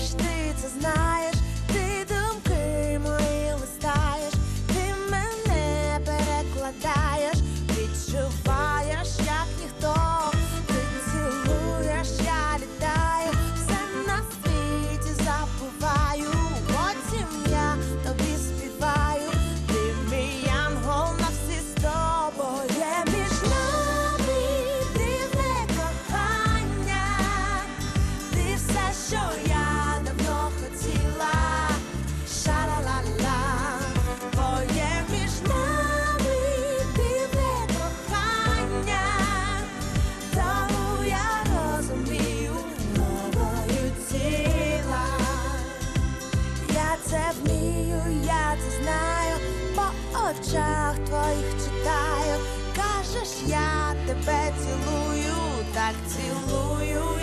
ж ти це знаєш. очах твоїх читаю, кажеш, я тебе цілую, так цілую.